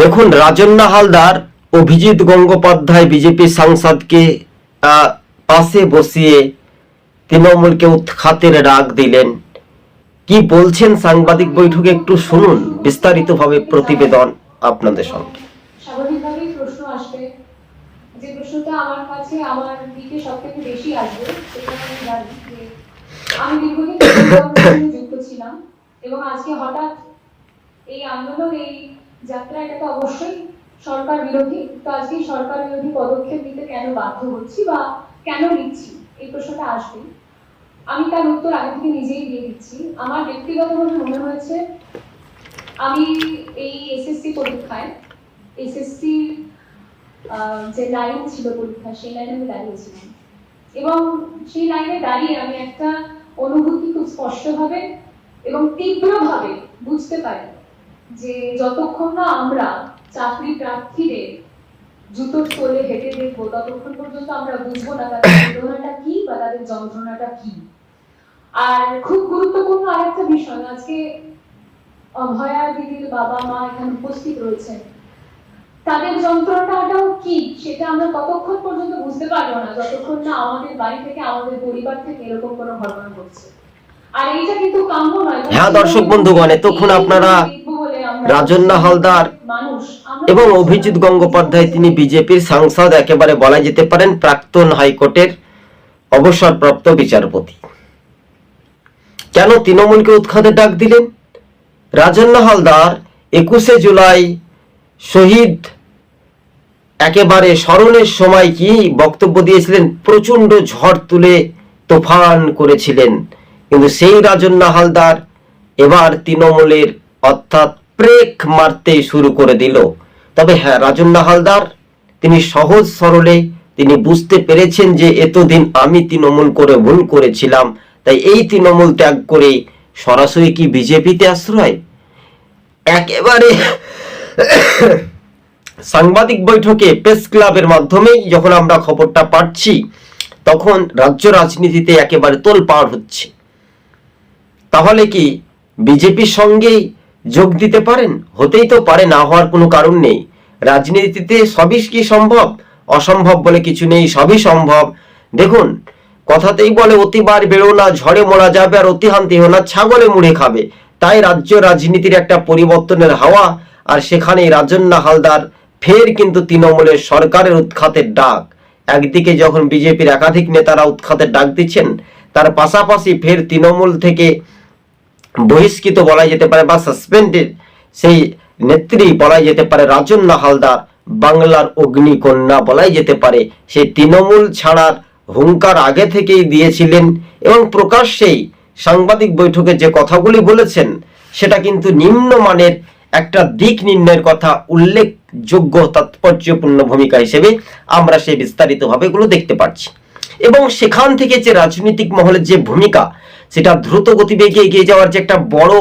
দেখুন, রাজন্না হালদার, অভিজিৎ গঙ্গোপাধ্যায়, বিজেপি সাংসদকে পাশে বসিয়ে তৃণমূলকে উৎখাতের রাগ দিলেন। কি বলছেন সাংবাদিক বৈঠকে একটু শুনুন, বিস্তারিতভাবে প্রতিবেদন আপনাদের সঙ্গে। স্বাভাবিকভাবেই প্রশ্ন আসবে। যে প্রশ্নটা আমার কাছে, আমার দিকে সব থেকে বেশি আসবে, সেটা আমি জানি যে আমি দীর্ঘদিন যুক্ত ছিলাম এবং আজকে হঠাৎ এই আন্দোলন, এই যাত্রা এটা তো অবশ্যই সরকার বিরোধী, তো আজকে সরকার বিরোধী পদক্ষেপ নিতে কেন বাধ্য হচ্ছি বা কেন নিচ্ছি? এই প্রশ্নটা আসবে। আমি তার উত্তর আগে থেকে নিজেই দিয়ে দিচ্ছি। আমার ব্যক্তিগতভাবে মনে হয়েছে, আমি এই এসএসসি পরীক্ষায় এসএসসি যে লাইন ছিল পরীক্ষা সেই লাইনে আমি দাঁড়িয়েছিলাম। এবং সেই লাইনে দাঁড়িয়ে আমি একটা অনুভূতি খুব স্পষ্টভাবে এবং তীব্রভাবে বুঝতে পারি যে যতক্ষণ না আমরা চাকরি প্রার্থীদের জুতোর তলে হেঁটে দেখব ততক্ষণ পর্যন্ত আমরা বুঝব না তাদের বেদনাটা কি বা তাদের যন্ত্রণাটা কি। আর খুব গুরুত্বপূর্ণ আরেকটা বিষয় আজকে অভয়া দিদির বাবা মা এখানে উপস্থিত রয়েছেন। তাদের যন্ত্রণাটাও কি সেটা আমরা ততক্ষণ পর্যন্ত বুঝতে পারব না যতক্ষণ না আমাদের বাড়ি থেকে আমাদের পরিবার থেকে এরকম কোনো ঘটনা ঘটছে। আর এইটা কিন্তু কাম্য নয়। হ্যাঁ, দর্শক বন্ধুগণ, এতক্ষণ আপনারা রাজন্না হালদার এবং অভিজিৎ গঙ্গোপাধ্যায় তিনি বিজেপির সাংসদ একেবারে বলা যেতে পারেন প্রাক্তন হাইকোর্টের অবসরপ্রাপ্ত বিচারপতি। কেন তৃণমূলকে উৎখাতে ডাক দিলেন? রাজন্না হালদার একুশে জুলাই শহীদ একেবারে স্মরণের সময় কি বক্তব্য দিয়েছিলেন? প্রচণ্ড ঝড় তুলে তোফান করেছিলেন। কিন্তু সেই রাজন্না হালদার এবার তৃণমূলের অর্থাৎ ব্রেক মারতে শুরু করে দিল। তবে হ্যাঁ রাজন্না হালদার, তিনি সহজ সরলে তিনি বুঝতে পেরেছেন যে এতদিন আমি তৃণমূল করে ভুল করেছিলাম, তাই এই তৃণমূল ত্যাগ করে সরাসরি কি বিজেপিতে আশ্রয়? একেবারে সাংবাদিক বৈঠকে প্রেস ক্লাবের মাধ্যমেই যখন আমরা খবরটা পাচ্ছি, তখন রাজ্য রাজনীতিতে একেবারে তোল তোলপাড় হচ্ছে। তাহলে কি বিজেপির সঙ্গেই যোগ দিতে পারেন? হতেই তো পারে, না হওয়ার কোনো কারণ নেই। রাজনীতিতে সবই কি সম্ভব? অসম্ভব বলে কিছু নেই, সবই সম্ভব। দেখুন, কথাতেই বলে, অতিবার বেরো না, ঝড়ে মরা যাবে আর অতিহান্তি হো না, ছাগলে মুড়ে খাবে। তাই রাজ্য রাজনীতির একটা পরিবর্তনের হাওয়া, আর সেখানে রাজন্না হালদার, ফের কিন্তু তৃণমূলের সরকারের উৎখাতের ডাক। একদিকে যখন বিজেপির একাধিক নেতারা উৎখাতের ডাক দিচ্ছেন, তার পাশাপাশি ফের তৃণমূল থেকে বহিষ্কৃত বলা যেতে পারে বা সাসপেন্ডেড সেই নেত্রী বলা যেতে পারে রাজন্না হালদার, বাংলার অগ্নিকন্যা বলাই যেতে পারে। সেই তৃণমূল ছাড়ার হুঙ্কার আগে থেকেই দিয়েছিলেন এবং প্রকাশ্যেই সাংবাদিক বৈঠকে যে কথাগুলি বলেছেন, সেটা কিন্তু নিম্নমানের একটা দিক নির্ণয়ের কথা, উল্লেখযোগ্য, তাৎপর্যপূর্ণ ভূমিকা হিসেবে আমরা সেই বিস্তারিতভাবে এগুলো দেখতে পাচ্ছি। এবং সেখান থেকে যে রাজনৈতিক মহলের যে ভূমিকা, সেটা দ্রুত গতিবেগে এগিয়ে যাওয়ার যে একটা বড়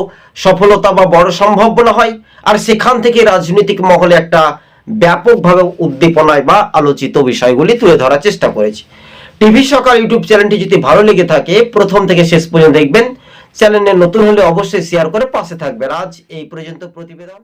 সফলতা বা বড় সম্ভাবনা হয়, আর সেখান থেকে রাজনৈতিক মহলে একটা ব্যাপকভাবে উদ্দীপনায় বা আলোচিত বিষয়গুলি তুলে ধরার চেষ্টা করেছি। টিভি সকাল ইউটিউব চ্যানেলটি যদি ভালো লেগে থাকে, প্রথম থেকে শেষ পর্যন্ত দেখবেন। চ্যানেলে নতুন হলে অবশ্যই শেয়ার করে পাশে থাকবেন। আজ এই পর্যন্ত প্রতিবেদন।